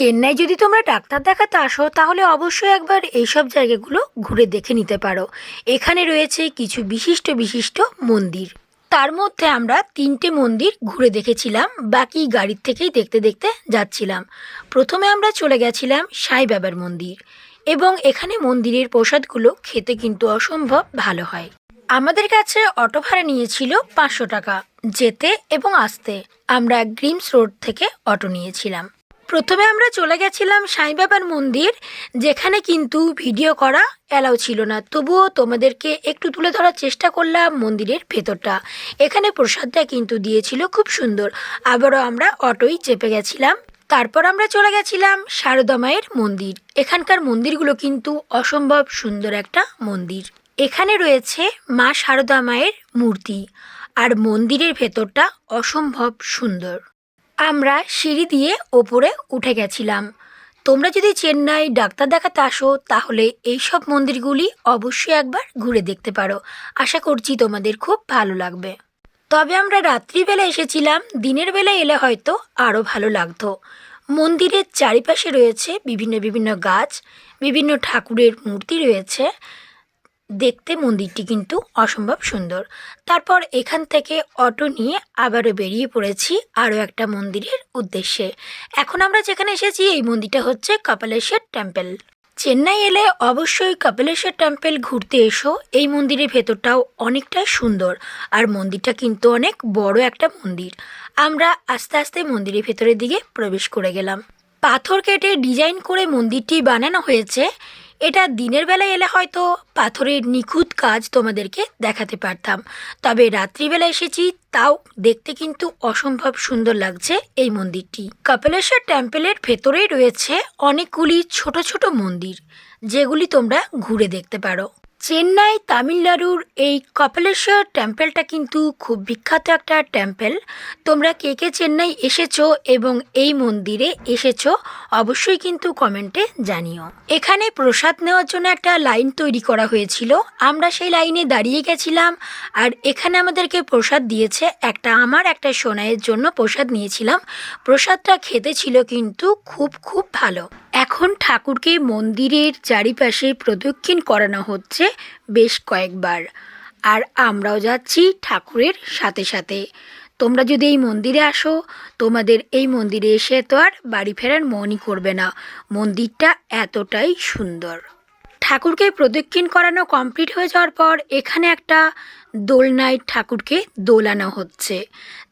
চেন্নাই যদি তোমরা ডাক্তার দেখাতে আসো, তাহলে অবশ্যই একবার এইসব জায়গাগুলো ঘুরে দেখে নিতে পারো। এখানে রয়েছে কিছু বিশিষ্ট বিশিষ্ট মন্দির। তার মধ্যে আমরা তিনটে মন্দির ঘুরে দেখেছিলাম, বাকি গাড়ির থেকেই দেখতে দেখতে যাচ্ছিলাম। প্রথমে আমরা চলে গেছিলাম সাই বাবার মন্দির এবং এখানে মন্দিরের প্রসাদগুলো খেতে কিন্তু অসম্ভব ভালো হয়। আমাদের কাছে অটো ভাড়া নিয়েছিল পাঁচশো টাকা, যেতে এবং আসতে। আমরা গ্রিমস রোড থেকে অটো নিয়েছিলাম। প্রথমে আমরা চলে গেছিলাম সাই বাবার মন্দির, যেখানে কিন্তু ভিডিও করা অ্যালাউ ছিল না। তবুও তোমাদেরকে একটু তুলে ধরার চেষ্টা করলাম মন্দিরের ভেতরটা। এখানে প্রসাদটা কিন্তু দিয়েছিল খুব সুন্দর। আবারও আমরা অটোই চেপে গেছিলাম। তারপর আমরা চলে গেছিলাম শারদা মায়ের মন্দির। এখানকার মন্দিরগুলো কিন্তু অসম্ভব সুন্দর একটা মন্দির। এখানে রয়েছে মা শারদা মায়ের মূর্তি। আর মন্দিরের ভেতরটা অসম্ভব সুন্দর। আমরা সিঁড়ি দিয়ে ওপরে উঠে গেছিলাম। তোমরা যদি চেন্নাই ডাক্তার দেখাতে আসো, তাহলে এইসব মন্দিরগুলি অবশ্যই একবার ঘুরে দেখতে পারো। আশা করছি তোমাদের খুব ভালো লাগবে। তবে আমরা রাত্রিবেলা এসেছিলাম, দিনের বেলা এলে হয়তো আরও ভালো লাগতো। মন্দিরের চারিপাশে রয়েছে বিভিন্ন বিভিন্ন গাছ, বিভিন্ন ঠাকুরের মূর্তি রয়েছে। দেখতে মন্দিরটি কিন্তু অসম্ভব সুন্দর। তারপর এখান থেকে অটো নিয়ে আবারও বেরিয়ে পড়েছি আরও একটা মন্দিরের উদ্দেশ্যে। এখন আমরা যেখানে এসেছি, এই মন্দিরটা হচ্ছে কপালেশ্বর টেম্পল। চেন্নাই এলে অবশ্যই কপিলেশ্বর টেম্পল ঘুরতে এসো। এই মন্দিরের ভেতরটাও অনেকটাই সুন্দর আর মন্দিরটা কিন্তু অনেক বড় একটা মন্দির। আমরা আস্তে আস্তে মন্দিরের ভেতরের দিকে প্রবেশ করে গেলাম। পাথর কেটে ডিজাইন করে মন্দিরটি বানানো হয়েছে। এটা দিনের বেলায় এলে হয়তো পাথরের নিখুঁত কাজ তোমাদেরকে দেখাতে পারতাম। তবে রাত্রিবেলা এসেছি, তাও দেখতে কিন্তু অসম্ভব সুন্দর লাগছে এই মন্দিরটি। কপিলেশ্বর টেম্পলের ভেতরেই রয়েছে অনেকগুলি ছোট ছোট মন্দির, যেগুলি তোমরা ঘুরে দেখতে পারো। চেন্নাই তামিলনাড়ুর এই কপিলেশ্বর টেম্পলটা কিন্তু খুব বিখ্যাত একটা টেম্পল। তোমরা কে কে চেন্নাই এসেছ এবং এই মন্দিরে এসেছ অবশ্যই কিন্তু কমেন্টে জানিও। এখানে প্রসাদ নেওয়ার জন্য একটা লাইন তৈরি করা হয়েছিল। আমরা সেই লাইনে দাঁড়িয়ে গেছিলাম আর এখানে আমাদেরকে প্রসাদ দিয়েছে একটা আমার, একটা সোনাইয়ের জন্য প্রসাদ নিয়েছিলাম। প্রসাদটা খেতে ছিল কিন্তু খুব খুব ভালো। এখন ঠাকুরকে মন্দিরের চারিপাশে প্রদক্ষিণ করানো হচ্ছে। বেশ কয়েকবার। আর আমরাও যাচ্ছি ঠাকুরের সাথে সাথে। তোমরা যদি এই মন্দিরে আসো, তোমাদের এই মন্দিরে এসে তো আর বাড়ি ফেরার মনই করবে না। মন্দিরটা এতটাই সুন্দর। ঠাকুরকে প্রদক্ষিণ করানো কমপ্লিট হয়ে যাওয়ার পর এখানে একটা দোলনায় ঠাকুরকে দোলানো হচ্ছে।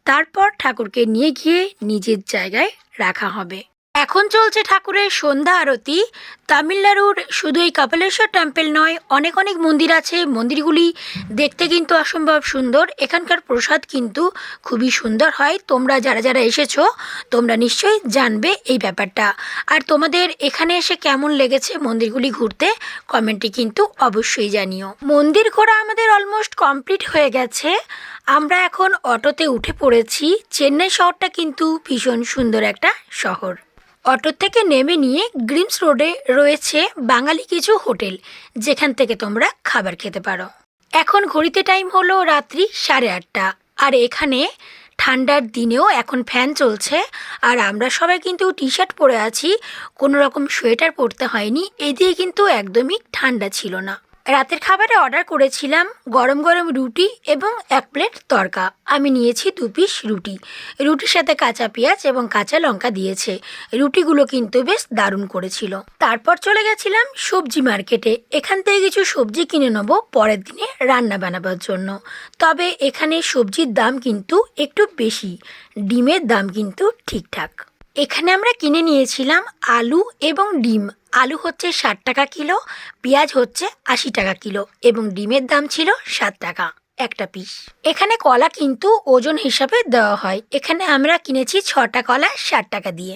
তারপর ঠাকুরকে নিয়ে গিয়ে নিজের জায়গায় রাখা হবে। এখন চলছে ঠাকুরের সন্ধ্যা আরতি। তামিলনাড়ুর শুধু এই কপালেশ্বর টেম্পল নয়, অনেক অনেক মন্দির আছে। মন্দিরগুলি দেখতে কিন্তু অসম্ভব সুন্দর। এখানকার প্রসাদ কিন্তু খুবই সুন্দর হয়। তোমরা যারা যারা এসেছ, তোমরা নিশ্চয়ই জানবে এই ব্যাপারটা। আর তোমাদের এখানে এসে কেমন লেগেছে মন্দিরগুলি ঘুরতে কমেন্টে কিন্তু অবশ্যই জানিও। মন্দির ঘোরা আমাদের অলমোস্ট কমপ্লিট হয়ে গেছে। আমরা এখন অটোতে উঠে পড়েছি। চেন্নাই শহরটা কিন্তু ভীষণ সুন্দর একটা শহর। অটো থেকে নেমে নিয়ে গ্রিমস রোডে রয়েছে বাঙালি কিছু হোটেল, যেখান থেকে তোমরা খাবার খেতে পারো। এখন ঘড়িতে টাইম হলো রাত্রি সাড়ে আটটা। আর এখানে ঠান্ডার দিনেও এখন ফ্যান চলছে। আর আমরা সবাই কিন্তু টি শার্ট পরে আছি, কোনো রকম সোয়েটার পরতে হয়নি। এদিকে কিন্তু একদমই ঠান্ডা ছিল না। রাতের খাবারে অর্ডার করেছিলাম গরম গরম রুটি এবং এক প্লেট তরকা। আমি নিয়েছি দু পিস রুটি। রুটির সাথে কাঁচা পেঁয়াজ এবং কাঁচা লঙ্কা দিয়েছে। রুটিগুলো কিন্তু বেশ দারুণ করেছিল। তারপর চলে গেছিলাম সবজি মার্কেটে। এখান থেকে কিছু সবজি কিনে নেব পরের দিনে রান্না বানাবার জন্য। তবে এখানে সবজির দাম কিন্তু একটু বেশি। ডিমের দাম কিন্তু ঠিকঠাক। এখানে আমরা কিনে নিয়েছিলাম আলু এবং ডিম। আলু হচ্ছে ষাট টাকা কিলো, পেঁয়াজ হচ্ছে আশি টাকা কিলো এবং ডিমের দাম ছিল সাত টাকা একটা পিস এখানে কলা কিন্তু ওজন হিসাবে দেওয়া হয়। এখানে আমরা কিনেছি ছটা কলা ষাট টাকা দিয়ে।